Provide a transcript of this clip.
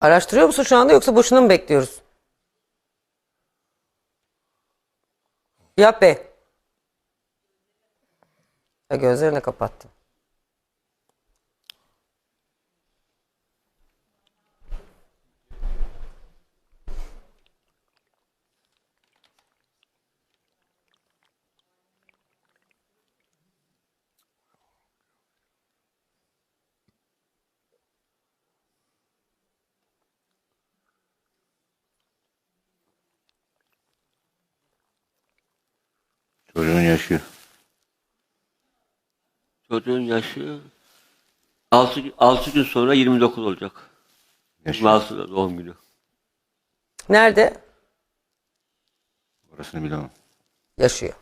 Araştırıyor musun şu anda yoksa boşuna mı bekliyoruz? Yap be. Gözlerini kapattım. Çocuğun yaşı. Çocuğun yaşı 6, 6 gün sonra 29 olacak. Yaşı. 26 doğum günü. Nerede? Orasını bilemem. Yaşıyor.